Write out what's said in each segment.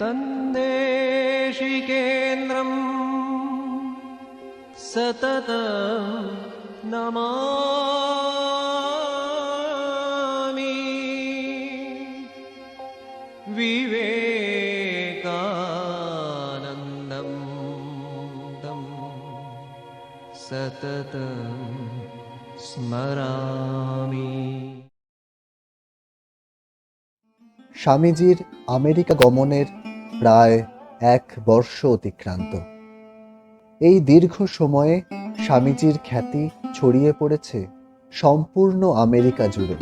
तन्देशिकेन्द्रम् सतत नमामि विवेकानन्दं तं सततं स्मरामि স্বামীজির আমেরিকা গমনের প্রায় এক বর্ষ অতিক্রান্ত। এই দীর্ঘ সময়ে স্বামীজির খ্যাতি ছড়িয়ে পড়েছে সম্পূর্ণ আমেরিকা জুড়ে।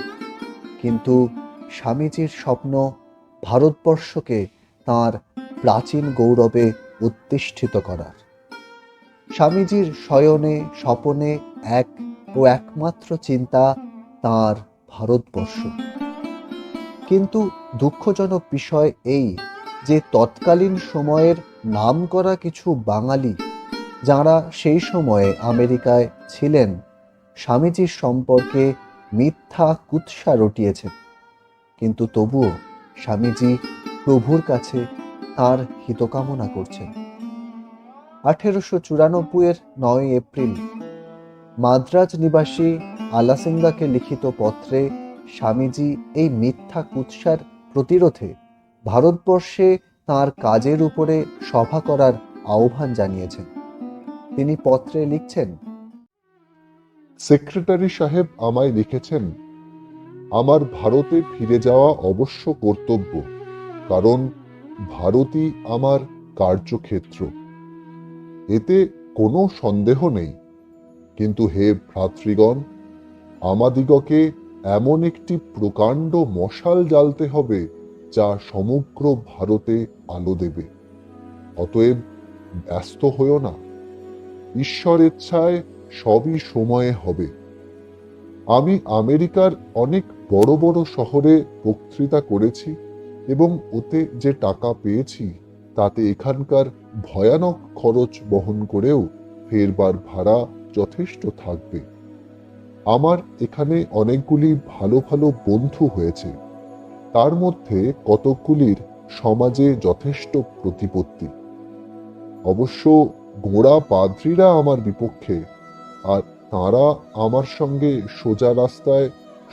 কিন্তু স্বামীজির স্বপ্ন ভারতবর্ষকে তার প্রাচীন গৌরবে উত্তিষ্ঠিত করার। স্বামীজির শয়নে, স্বপনে এক ও একমাত্র চিন্তা তার ভারতবর্ষ। কিন্তু দুঃখজনক বিষয় এই যে তৎকালীন সময়ের নাম করা কিছু বাঙালি, যারা সেই সময়ে আমেরিকায় ছিলেন, স্বামীজির সম্পর্কে মিথ্যা কুৎসা রটিয়েছেন। কিন্তু তবুও স্বামীজি প্রভুর কাছে তার হিতকামনা করছেন। আঠেরোশো চুরানব্বইয়ের নয় এপ্রিল, মাদ্রাজ নিবাসী আলাসিঙ্গাকে লিখিত পত্রে স্বামীজি এই মিথ্যা কুৎসার প্রতিরোধে ভারতবর্ষে তার কাজের উপরে সভা করার আহ্বান জানিয়েছেন। তিনি পত্রে লিখছেন, সেক্রেটারি সাহেব আমায় লিখেছেন, আমার ভারতে ফিরে যাওয়া অবশ্য কর্তব্য, কারণ ভারতই আমার কার্যক্ষেত্র। এতে কোনো সন্দেহ নেই। কিন্তু হে ভ্রাতৃগণ, আমাদিগকে এমন একটি প্রকাণ্ড মশাল জ্বালতে হবে যা সমগ্র ভারতে আলো দেবে। অতএব ব্যস্ত হইও না। ঈশ্বর ইচ্ছায় সবই সময়ে হবে। আমি আমেরিকার অনেক বড় বড় শহরে বক্তৃতা করেছি এবং ওতে যে টাকা পেয়েছি, তাতে এখানকার ভয়ানক খরচ বহন করেও ফেরবার ভাড়া যথেষ্ট থাকবে। আমার এখানে অনেকগুলি ভালো ভালো বন্ধু হয়েছে। তার মধ্যে কতকগুলির সমাজে যথেষ্ট প্রতিপত্তি। অবশ্য গোড়া পাদ্রীরা আমার বিপক্ষে, আর তাঁরা আমার সঙ্গে সোজা রাস্তায়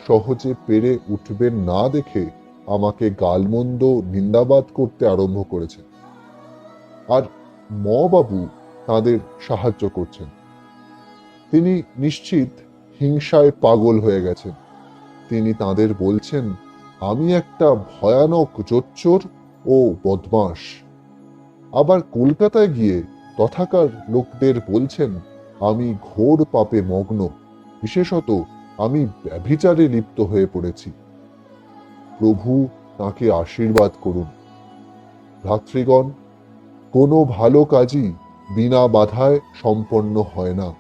সহজে পেরে উঠবেন না দেখে আমাকে গালমন্দ নিন্দাবাদ করতে আরম্ভ করেছে। আর ম বাবু তাদের সাহায্য করছেন। তিনি নিশ্চিত হিংসায় পাগল হয়ে গেছেন। তিনি তাদের বলছেন আমি একটা ভয়ানক জোচ্চোর ও বদমাস আবার কলকাতায় গিয়ে তথাকার লোকদের বলছেন, আমি ঘোর পাপে মগ্ন, বিশেষত আমি ব্যভিচারে লিপ্ত হয়ে পড়েছি। প্রভু তাকে আশীর্বাদ করুন। ভ্রাতৃগণ, কোনো ভালো কাজই বিনা বাধায় সম্পন্ন হয় না।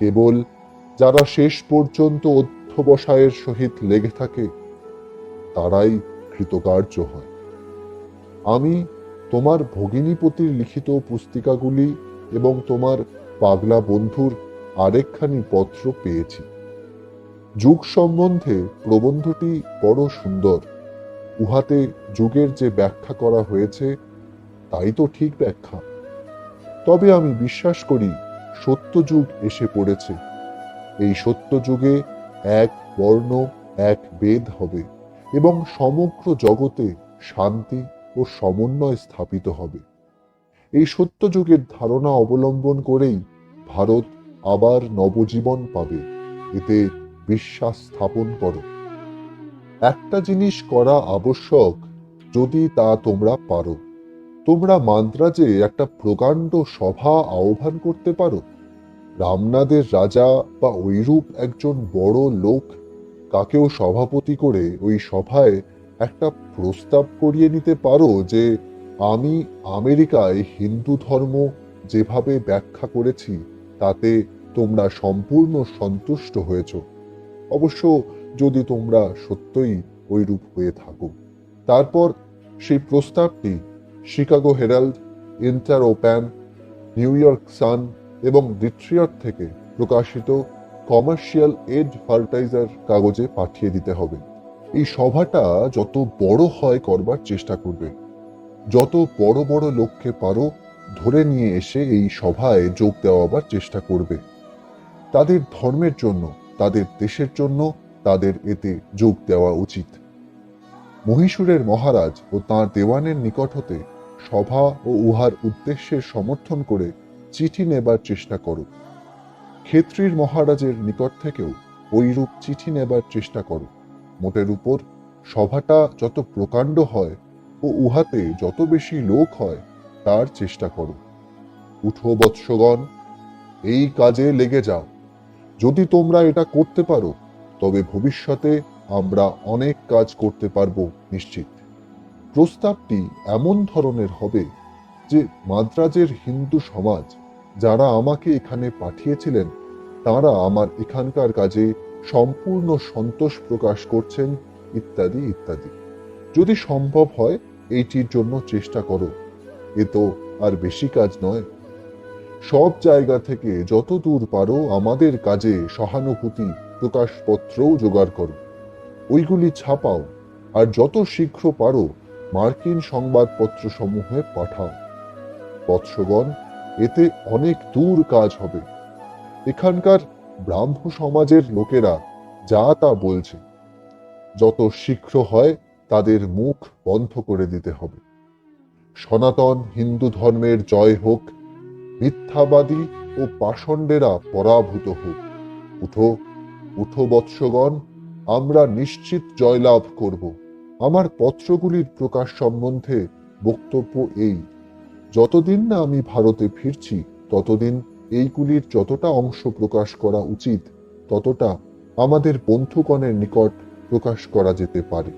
কেবল যারা শেষ পর্যন্ত অধ্যবসায়ের সহিত লেগে থাকে তারাই কৃতকার্য হয়। আমি তোমার ভগিনীপতির লিখিত পুস্তিকাগুলি এবং তোমার পাগলা বন্ধুর আরেকখানি পত্র পেয়েছি। যুগ সম্বন্ধে প্রবন্ধটি বড় সুন্দর। উহাতে যুগের যে ব্যাখ্যা করা হয়েছে, তাই তো ঠিক ব্যাখ্যা। তবে আমি বিশ্বাস করি, সত্য যুগ এসে পড়েছে। এই সত্য যুগে এক বর্ণ, এক বেদ হবে। এবং সমগ্র জগতে শান্তি ও সমন্বয় স্থাপিত হবে। এই সত্য যুগের ধারণা অবলম্বন করেই ভারত আবার নবজীবন পাবে। এতে বিশ্বাস স্থাপন করো। একটা জিনিস করা আবশ্যক যদি তা তোমরা পারো। তোমরা মান্দ্রাজে একটা প্রকাণ্ড সভা আহ্বান করতে পারো। রামনাদের রাজা বা ঐরূপ একজন বড় লোক কাকেও সভাপতি করে ওই সভায় একটা প্রস্তাব করিয়ে নিতে পারো যে আমি আমেরিকায় হিন্দু ধর্ম যেভাবে ব্যাখ্যা করেছি, তাতে তোমরা সম্পূর্ণ সন্তুষ্ট হয়েছ। অবশ্য যদি তোমরা সত্যই ওইরূপ হয়ে থাকো। তারপর সেই প্রস্তাবটি Chicago Herald, Inter Ocean, New York Sun এবং ডিট্রিয়ট থেকে প্রকাশিত কমার্শিয়াল এড ফার্টাইজার কাগজে পাঠিয়ে দিতে হবে। এই সভাটা যত বড় হয় করবার চেষ্টা করবে। যত বড় বড় লোককে পারো, ধরে নিয়ে এসে এই সভায় যোগ দেওয়াবার চেষ্টা করবে। তাদের ধর্মের জন্য, তাদের দেশের জন্য তাদের এতে যোগ দেওয়া উচিত। মহীশূরের মহারাজ ও তাঁর দেওয়ানের নিকট হতে সভা ও উহার উদ্দেশ্যের সমর্থন করে চিঠি নেবার চেষ্টা করো। ক্ষেত্রীর মহারাজের নিকট থেকেও ওইরূপ চিঠি নেবার চেষ্টা করো। মোটের উপর সভাটা যত প্রকাণ্ড হয় ও উহাতে যত বেশি লোক হয়, তার চেষ্টা করো। উঠো বৎসগণ, এই কাজে লেগে যাও। যদি তোমরা এটা করতে পারো, তবে ভবিষ্যতে আমরা অনেক কাজ করতে পারব নিশ্চিত। প্রস্তাবটি এমন ধরনের হবে যে মাদ্রাজের হিন্দু সমাজ যারা আমাকে এখানে পাঠিয়েছিলেন, তারা আমার এখানকার কাজে সম্পূর্ণ সন্তোষ প্রকাশ করছেন, ইত্যাদি ইত্যাদি। যদি সম্ভব হয়, এইটির জন্য চেষ্টা করো। এ তো আর বেশি কাজ নয়। সব জায়গা থেকে যত দূর পারো আমাদের কাজে সহানুভূতি প্রকাশপত্রও জোগাড় করো। ওইগুলি ছাপাও, আর যত শীঘ্র পারো, মার্কিন সংবাদপত্র সমূহে পাঠাও। বৎসগণ এতে অনেক দূর কাজ হবে। এখানকার ব্রাহ্ম সমাজের লোকেরা যা তা বলছে। যত শীঘ্র হয় তাদের মুখ বন্ধ করে দিতে হবে। সনাতন হিন্দু ধর্মের জয় হোক, মিথ্যাবাদী ও পাষণ্ডেরা পরাভূত হোক, উঠো উঠো বৎসগণ, আমরা নিশ্চিত জয়লাভ করব। আমার পত্রগুলির প্রকাশ সম্বন্ধে বক্তব্য এই। যতদিন না আমি ভারতে ফিরছি, ততদিন এইগুলির যতটা অংশ প্রকাশ করা উচিত, ততটা আমাদের বন্ধুগণের নিকট প্রকাশ করা যেতে পারে।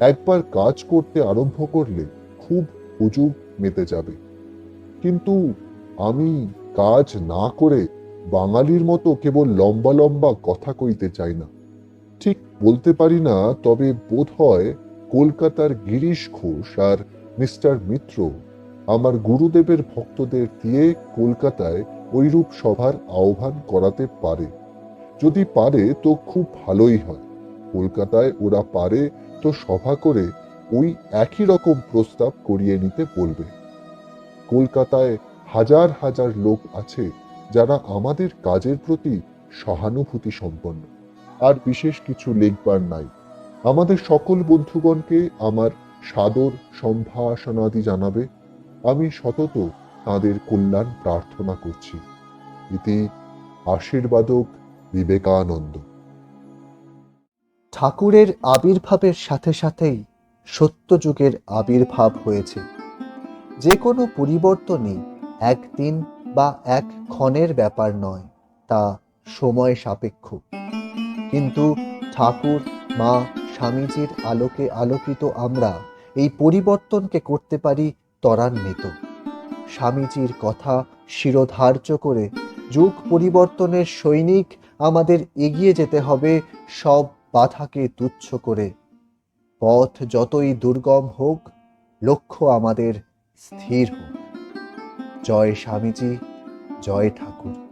একবার কাজ করতে আরম্ভ করলে খুব হুজুগ মেতে যাবে। কিন্তু আমি কাজ না করে বাঙালির মতো কেবল লম্বা লম্বা কথা কইতে চাই না। ঠিক বলতে পারি না, তবে বোধ হয় কলকাতার গিরিশ ঘোষ আর মিস্টার মিত্র আমার গুরুদেবের ভক্তদের দিয়ে কলকাতায় ওইরূপ সভার আহ্বান করাতে পারে। যদি পারে, তো খুব ভালোই হয়। কলকাতায় ওরা পারে, তো সভা করে ওই একই রকম প্রস্তাব করিয়ে নিতে বলবে। কলকাতায় হাজার হাজার লোক আছে যারা আমাদের কাজের প্রতি সহানুভূতি সম্পন্ন আর বিশেষ কিছু লিখবার নাই। আমাদের সকল বন্ধুগণকে আমার সাদর সম্ভাষণাদি জানাবে। আমি সতত তাদের কল্যাণ প্রার্থনা করছি। ইতি আশীর্বাদক বিবেকানন্দ। ঠাকুরের আবির্ভাবের সাথে সাথেই সত্যযুগের আবির্ভাব হয়েছে। যে কোনো পরিবর্তনই একদিন বা এক ক্ষণের ব্যাপার নয়, তা সময় সাপেক্ষ। কিন্তু ঠাকুর, মা, স্বামীজির আলোকে আলোকিত আমরা এই পরিবর্তনকে করতে পারি ত্বরান্বিত। স্বামীজির কথা শিরোধার্য করে যুগ পরিবর্তনের সৈনিক আমাদের এগিয়ে যেতে হবে সব বাধাকে তুচ্ছ করে। পথ যতই দুর্গম হোক, লক্ষ্য আমাদের স্থির হোক। জয় স্বামীজি, জয় ঠাকুর।